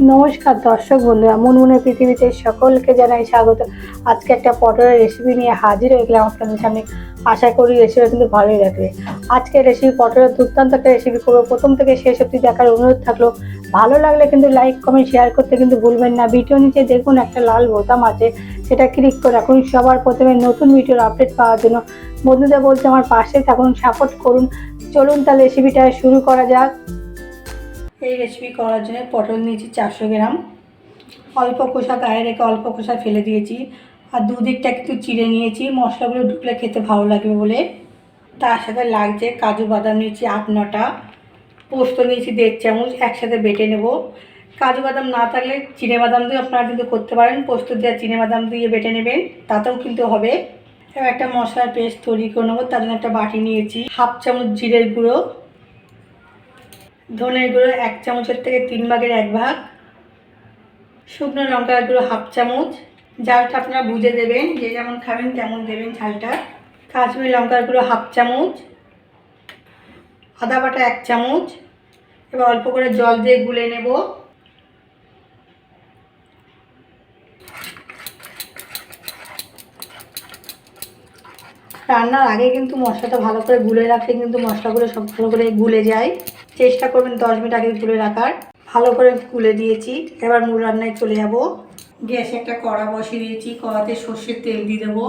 নমস্কার দর্শক বন্ধুরা, মনমনের পৃথিবীতে সকলকে জানাই স্বাগত। আজকে একটা পটলের রেসিপি নিয়ে হাজির হয়ে গেলাম আপনাদের সামনে। আশা করি রেসিপিটা কিন্তু ভালোই লাগবে। আজকে রেসিপি পটলের দুর্দান্ত একটা রেসিপি করব। প্রথম থেকে শেষ অবধি দেখার অনুরোধ থাকল, ভালো লাগলে কিন্তু লাইক কমেন্ট শেয়ার করতে কিন্তু ভুলবেন না। ভিডিও নিচে দেখুন একটা লাল বোতাম আছে, সেটা ক্লিক করে রাখুন। সবার প্রথমে নতুন ভিডিওর আপডেট পাওয়ার জন্য। বন্ধুদের বলছে আমার পাশে থাকুন সাপোর্ট করুন। চলুন তাহলে রেসিপিটা শুরু করা যাক। এই রেসিপি করার জন্য পটল নিয়েছি চারশো গ্রাম। অল্প খোসা গায়ে রেখে অল্প খোসা ফেলে দিয়েছি। আর দুদিকটা একটু চিড়ে নিয়েছি। মশলাগুলো ঢুকলে খেতে ভালো লাগবে বলে। তার সাথে লাগছে কাজু বাদাম নিয়েছি আট নটা। পোস্ত নিয়েছি দেড় চামচ, একসাথে বেটে নেব। কাজু বাদাম না থাকলে চিনে বাদাম দিয়ে আপনারা কিন্তু করতে পারেন। পোস্ত দিয়ে চিনে বাদাম দিয়ে বেটে নেবেন, তাতেও কিন্তু হবে। এবার একটা মশলার পেস্ট তৈরি করে নেব। তার জন্য একটা বাটি নিয়েছি। হাফ চামচ জিরের গুঁড়ো। ধনের গুঁড়ো এক চামচের থেকে তিন ভাগের এক ভাগ, শুকনো লঙ্কার গুঁড়ো হাফ চামচ। ঝালটা আপনারা বুঝে দেবেন, যে যেমন খাবেন তেমন দেবেন ঝালটা। কাশ্মীর লঙ্কার গুঁড়ো হাফ চামচ, আদা বাটা এক চামচ, এবার অল্প করে জল দিয়ে গুলে নেব। রান্নার আগে কিন্তু মশলাটা ভালো করে গুলে রাখলে কিন্তু মশলাগুলো সব ভালো করে গুলে যায়। চেষ্টা করবেন দশ মিনিট আগে গুলে রাখার। ভালো করে গুলে দিয়েছি। এবার মূল রান্নায় চলে যাব। গ্যাসে একটা কড়া বসিয়ে দিয়েছি। কড়াতে সর্ষের তেল দিয়ে দেবো।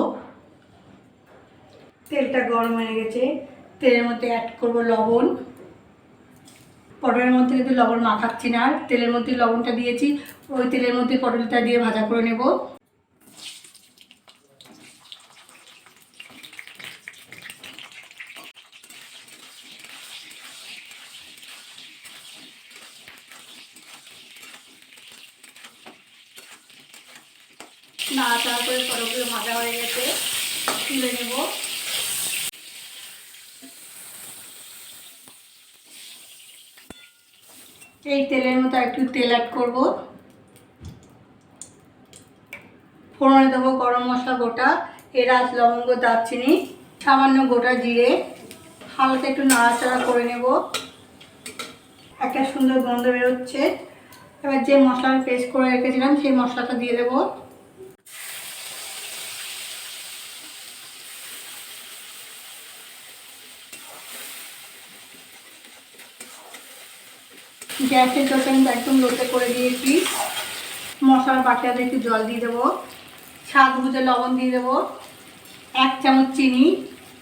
তেলটা গরম হয়ে গেছে। তেলের মধ্যে অ্যাড করব লবণ। পটলের মধ্যে কিন্তু লবণ মাখাচ্ছি না। তেলের মধ্যে লবণটা দিয়েছি। ওই তেলের মধ্যে পটলটা দিয়ে ভাজা করে নেব। নাড়াচাড়া করে পটলগুলো ভাজা হয়ে গেছে, তুলে নেব। এই তেলের মতো একটু তেল অ্যাড করব। ফোড়নে দেবো গরম মশলা গোটা, এলাচ, লবঙ্গ, দারচিনি, সামান্য গোটা জিরে। হালকা একটু নাড়াচাড়া করে নেব। একটা সুন্দর গন্ধ বেরোচ্ছে। এবার যে মশলার পেস্ট করে রেখেছিলাম, সেই মশলাটা দিয়ে দেবো। গ্যাসের কিন্তু একদম লোতে করে দিয়েছি। মশলার বাটিটাতে একটু জল দিয়ে দেবো। স্বাদ বুঝে লবণ দিয়ে দেবো। এক চামচ চিনি,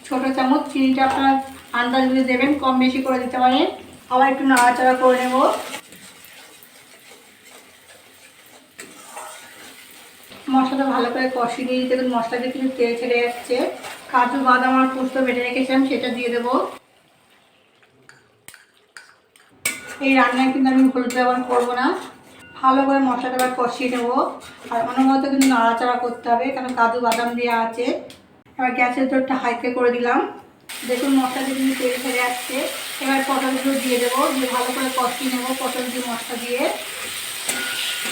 ছোট চামচ। চিনিটা আপনার আন্দাজ বুঝে দেবেন, কম বেশি করে দিতে পারেন। আবার একটু নাড়াচাড়া করে নেব। মশলাটা ভালো করে কষিয়ে দিয়ে দেখুন মশলা দিয়ে কিন্তু তেল ছেড়ে যাচ্ছে। কাজু, বাদাম আর পোস্ত বেটে রেখেছিলাম, সেটা দিয়ে দেবো। এই রান্নায় কিন্তু আমি হলুদ ব্যবহার করব না। ভালো করে মশলাটা এবার কষিয়ে নেব। আর অনবরত কিন্তু নাড়াচাড়া করতে হবে, কারণ কাজু বাদাম দেওয়া আছে। এবার গ্যাসের জোরটা হাইতে করে দিলাম। দেখুন মশলাটা কিন্তু তেল ছেড়ে আসছে এবার পটলগুলো দিয়ে দেবো, দিয়ে ভালো করে কষিয়ে নেব পটল দিয়ে মশলা দিয়ে।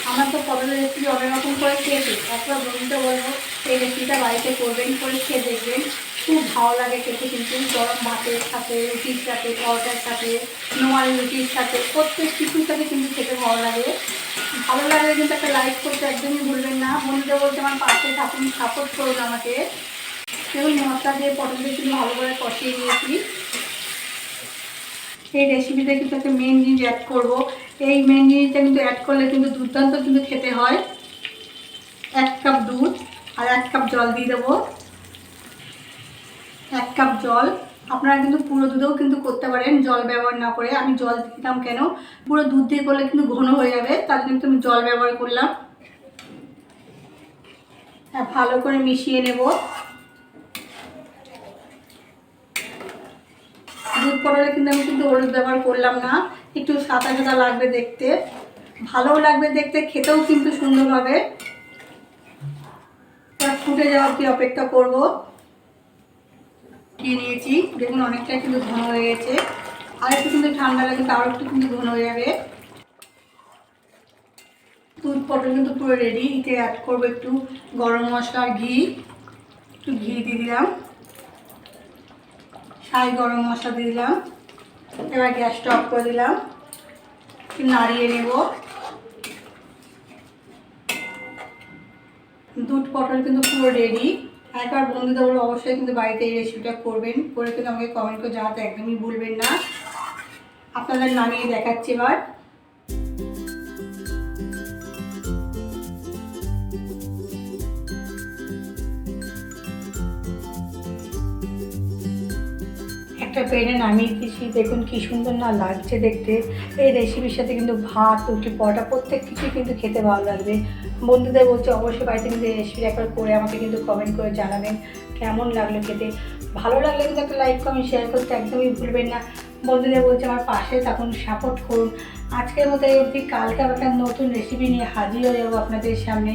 আমার তো পটলের রেসিপি অনেক রকম করে খেয়েছি। একবার বন্ধুতে বলব এই রেসিপিটা বাড়িতে করবেন, করে খেয়ে দেখবেন। খুব ভালো লাগে খেতে কিন্তু গরম ভাতের সাথে, রুটির সাথে, পরোটার সাথে, নোয়াল রুটির সাথে, প্রত্যেক কিছুর সাথে কিন্তু খেতে ভালো লাগে। ভালো লাগলে কিন্তু একটা লাইক করতে একদমই ভুলবেন না। বন্ধুদের বলতে আমার পাশে থাকুন সাপোর্ট করুন আমাকে। দেখুন মশলা দিয়ে পটলটা কিন্তু ভালো করে কষিয়ে নিয়েছি। এই রেসিপিতে কিন্তু একটা মেন জিনিস অ্যাড করব। এই মেন জিনিসটা কিন্তু অ্যাড করলে কিন্তু দুর্দান্ত কিন্তু খেতে হয়। এক কাপ দুধ আর এক কাপ জল দিয়ে দেবো। এক কাপ জল। আপনারা কিন্তু পুরো দুধেও কিন্তু করতে পারেন, জল ব্যবহার না করে। আমি জল দিতাম কেন? পুরো দুধ দিয়ে করলে কিন্তু ঘন হয়ে যাবে, তার জন্য কিন্তু আমি জল ব্যবহার করলাম। হ্যাঁ ভালো করে মিশিয়ে নেব। দুধ পটলে কিন্তু আমি কিন্তু হলুদ ব্যবহার করলাম না, একটু সাদা সাদা লাগবে দেখতে। ভালোও লাগবে দেখতে, খেতেও কিন্তু সুন্দর হবে। ফুটে যাওয়ার কি অপেক্ষা করব? দিয়ে নিয়েছি। দেখুন, অনেকটাই কিন্তু ঘন হয়ে গেছে। আর একটু কিন্তু ঠান্ডা লাগে তাও একটু কিন্তু ঘন হয়ে যাবে। দুধ, পটল কিন্তু পুরো রেডি এতে অ্যাড করব একটু গরম মশলা ঘি। একটু ঘি দিয়ে দিলাম। সাই গরম মশলা দিয়ে দিলাম। এবার গ্যাসটা অফ করে দিলাম। একটু নাড়িয়ে নেব। দুধ, পটল কিন্তু পুরো রেডি একবার বন্ধুদের বলব অবশ্যই কিন্তু বাড়িতে এই রেসিপিটা করবেন। করে কিন্তু আমাকে কমেন্ট করে জানাতে একদমই ভুলবেন না। আপনাদের নামিয়ে দেখাচ্ছি এবার। একটা পেনে নামিয়ে দিয়েছি। দেখুন কি সুন্দর না লাগছে দেখতে। এই রেসিপির সাথে কিন্তু ভাত, রুটি, পরোটা প্রত্যেক কিছুই কিন্তু খেতে ভালো লাগবে। বন্ধুদের বলছে অবশ্যই বাড়িতে কিন্তু রেসিপি একবার করে আমাকে কিন্তু কমেন্ট করে জানাবেন কেমন লাগল খেতে। ভালো লাগলে কিন্তু একটা লাইক কমেন্ট শেয়ার করতে একদমই ভুলবেন না। বন্ধুদের বলছে আমার পাশে থাকুন সাপোর্ট করুন। আজকের মতো এই অবধি। কালকে একটা নতুন রেসিপি নিয়ে হাজির হয়ে যাব আপনাদের সামনে।